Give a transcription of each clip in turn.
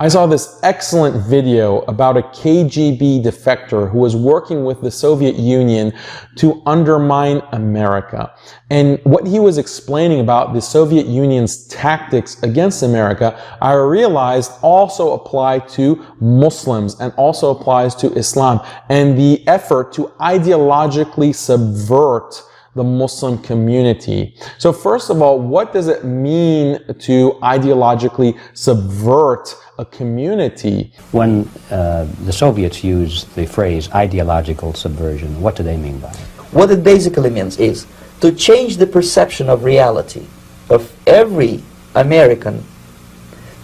I saw this excellent video about a KGB defector who was working with the Soviet Union to undermine America. And what he was explaining about the Soviet Union's tactics against America, I realized also apply to Muslims and also applies to Islam and the effort to ideologically subvert the Muslim community. So first of all, what does it mean to ideologically subvert a community? When uh, the Soviets use the phrase ideological subversion, what do they mean by it? What it basically means is to change the perception of reality of every American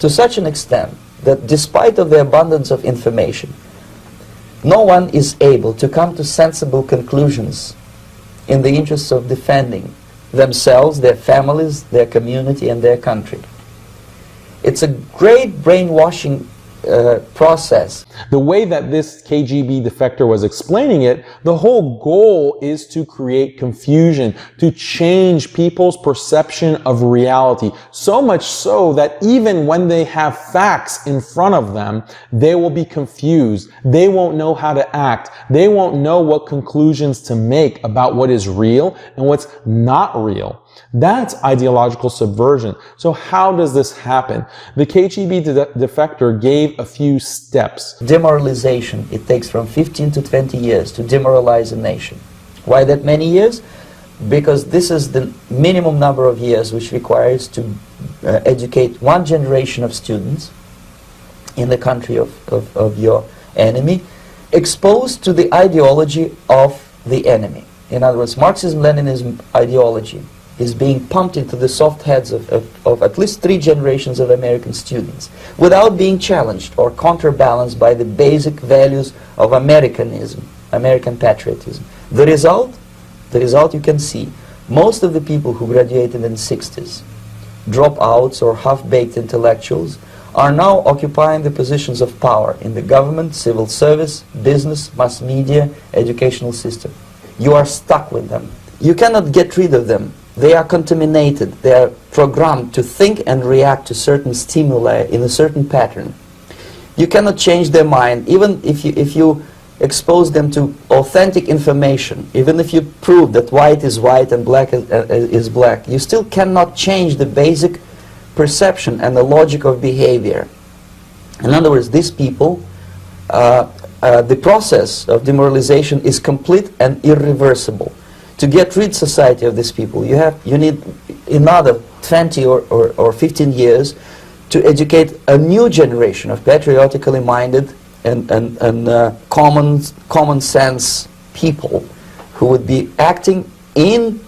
to such an extent that despite of the abundance of information, no one is able to come to sensible conclusions in the interests of defending themselves, their families, their community, and their country. It's a great brainwashing uh, process. The way that this KGB defector was explaining it, the whole goal is to create confusion, to change people's perception of reality. So much so that even when they have facts in front of them, they will be confused. They won't know how to act. They won't know what conclusions to make about what is real and what's not real. That's ideological subversion. So how does this happen? The KGB de defector gave a few steps. Demoralization. It takes from 15 to 20 years to demoralize a nation. Why that many years? Because this is the minimum number of years which requires to uh, educate one generation of students in the country of, of, of your enemy exposed to the ideology of the enemy. In other words, Marxism-Leninism ideology is being pumped into the soft heads of, of, of, at least three generations of American students without being challenged or counterbalanced by the basic values of Americanism, American patriotism. The result, the result you can see, most of the people who graduated in the 60s, dropouts or half-baked intellectuals, are now occupying the positions of power in the government, civil service, business, mass media, educational system. You are stuck with them. You cannot get rid of them they are contaminated. They are programmed to think and react to certain stimuli in a certain pattern. You cannot change their mind, even if you, if you expose them to authentic information, even if you prove that white is white and black is, uh, is black, you still cannot change the basic perception and the logic of behavior. In other words, these people, uh, uh, the process of demoralization is complete and irreversible to get rid society of these people, you have you need another 20 or, or, or 15 years to educate a new generation of patriotically minded and, and, and uh, common, common sense people who would be acting in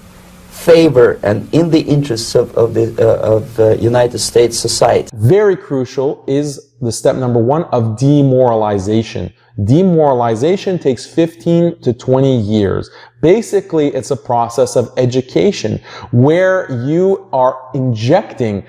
favor and in the interests of, of the uh, of uh, United States society. Very crucial is the step number one of demoralization. Demoralization takes 15 to 20 years. Basically, it's a process of education where you are injecting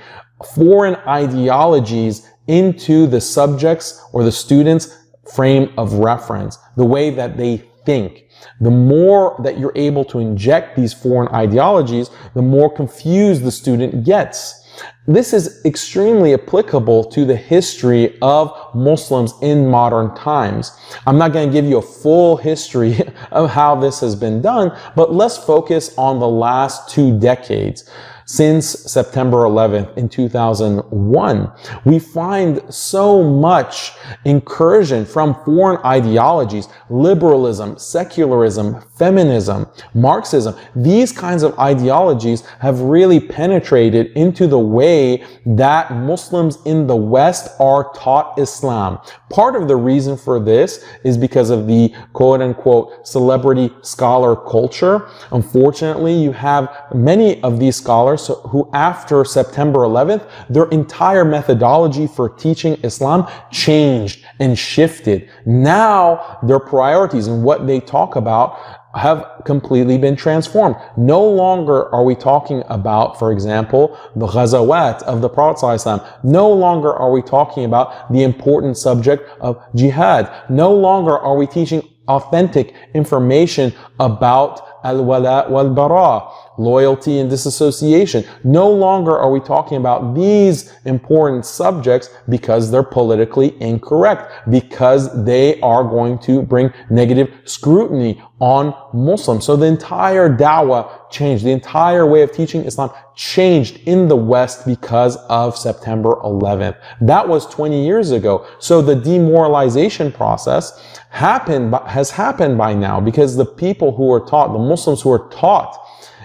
foreign ideologies into the subjects or the student's frame of reference, the way that they think. The more that you're able to inject these foreign ideologies, the more confused the student gets. This is extremely applicable to the history of Muslims in modern times. I'm not going to give you a full history of how this has been done, but let's focus on the last two decades since September 11th in 2001. We find so much incursion from foreign ideologies, liberalism, secularism, feminism, Marxism. These kinds of ideologies have really penetrated into the way that Muslims in the West are taught Islam. Part of the reason for this is because of the quote unquote celebrity scholar culture. Unfortunately, you have many of these scholars who after September 11th, their entire methodology for teaching Islam changed and shifted. Now their priorities and what they talk about have completely been transformed. No longer are we talking about, for example, the ghazawat of the Prophet ﷺ. No longer are we talking about the important subject of jihad. No longer are we teaching authentic information about al-wala wal-bara, loyalty and disassociation. No longer are we talking about these important subjects because they're politically incorrect, because they are going to bring negative scrutiny on Muslims. So the entire dawah changed. The entire way of teaching Islam changed in the West because of September 11th. That was 20 years ago. So the demoralization process happened, has happened by now because the people who were taught, the Muslims who were taught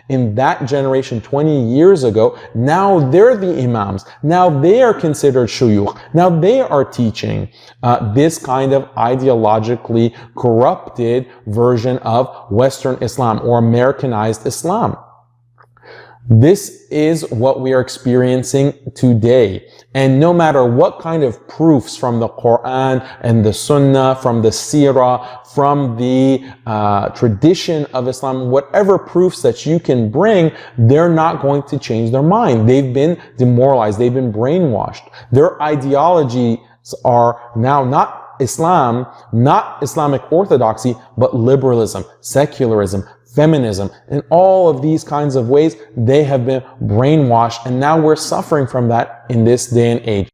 in that generation 20 years ago, now they're the imams. Now they are considered shuyukh. Now they are teaching uh, this kind of ideologically corrupted version of Western Islam or Americanized Islam. This is what we are experiencing today. And no matter what kind of proofs from the Quran and the Sunnah, from the Sirah, from the uh, tradition of Islam, whatever proofs that you can bring, they're not going to change their mind. They've been demoralized. They've been brainwashed. Their ideologies are now not Islam, not Islamic orthodoxy, but liberalism, secularism, feminism, in all of these kinds of ways, they have been brainwashed and now we're suffering from that in this day and age.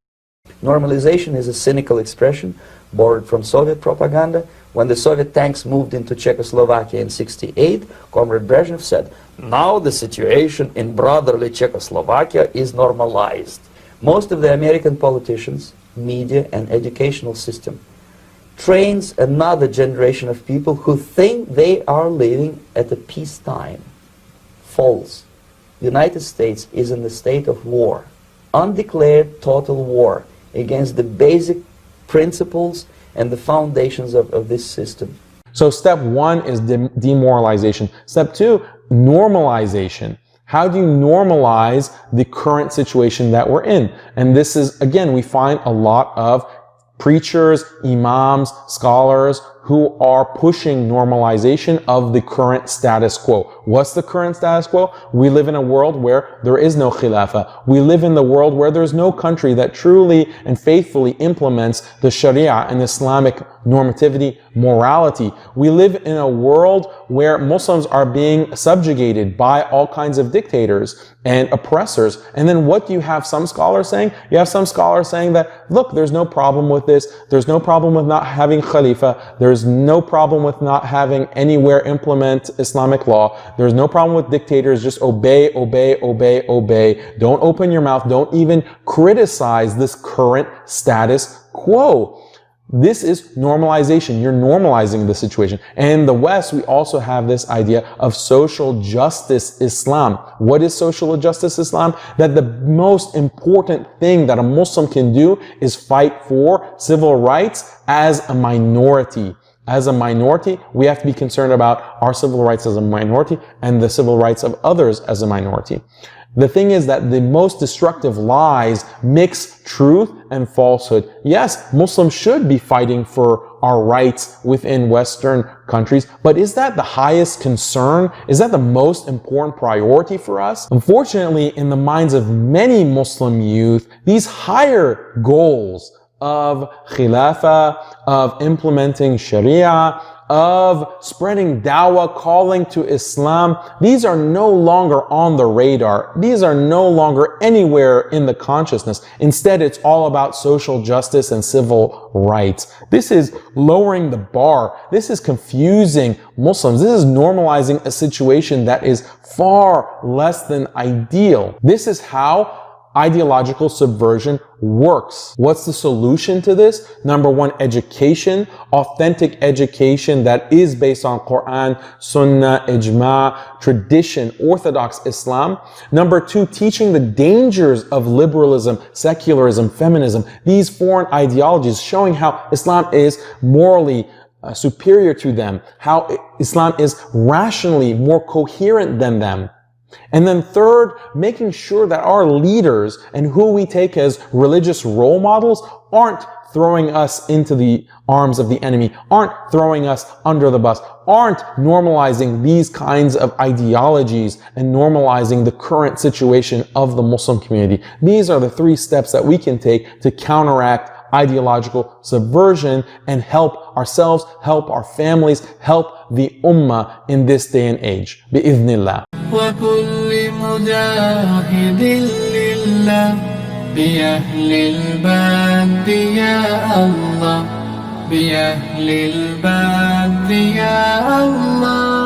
Normalization is a cynical expression borrowed from Soviet propaganda. When the Soviet tanks moved into Czechoslovakia in 68, Comrade Brezhnev said, now the situation in brotherly Czechoslovakia is normalized. Most of the American politicians, media and educational system trains another generation of people who think they are living at a peacetime. False. The United States is in the state of war, undeclared total war against the basic principles and the foundations of, of this system. So step one is de demoralization. Step two, normalization. How do you normalize the current situation that we're in? And this is, again, we find a lot of preachers, imams, scholars who are pushing normalization of the current status quo. What's the current status quo? We live in a world where there is no khilafah. We live in the world where there's no country that truly and faithfully implements the sharia and Islamic normativity, morality. We live in a world where Muslims are being subjugated by all kinds of dictators and oppressors. And then what do you have some scholars saying? You have some scholars saying that, look, there's no problem with this. There's no problem with not having khalifa. There's no problem with not having anywhere implement Islamic law. There's no problem with dictators. Just obey, obey, obey, obey. Don't open your mouth. Don't even criticize this current status quo. This is normalization. You're normalizing the situation. And in the West, we also have this idea of social justice Islam. What is social justice Islam? That the most important thing that a Muslim can do is fight for civil rights as a minority. As a minority, we have to be concerned about our civil rights as a minority and the civil rights of others as a minority. The thing is that the most destructive lies mix truth and falsehood. Yes, Muslims should be fighting for our rights within Western countries, but is that the highest concern? Is that the most important priority for us? Unfortunately, in the minds of many Muslim youth, these higher goals of khilafah, of implementing sharia, of spreading dawah, calling to Islam, these are no longer on the radar. These are no longer anywhere in the consciousness. Instead, it's all about social justice and civil rights. This is lowering the bar. This is confusing Muslims. This is normalizing a situation that is far less than ideal. This is how ideological subversion works. What's the solution to this? Number one, education, authentic education that is based on Quran, Sunnah, Ijma, tradition, Orthodox Islam. Number two, teaching the dangers of liberalism, secularism, feminism, these foreign ideologies, showing how Islam is morally uh, superior to them, how Islam is rationally more coherent than them. And then third, making sure that our leaders and who we take as religious role models aren't throwing us into the arms of the enemy, aren't throwing us under the bus, aren't normalizing these kinds of ideologies and normalizing the current situation of the Muslim community. These are the three steps that we can take to counteract ideological subversion and help ourselves, help our families, help the ummah in this day and age. Bi'idhnillah. وكل مجاهد لله بأهل الباد يا الله بأهل الباد يا الله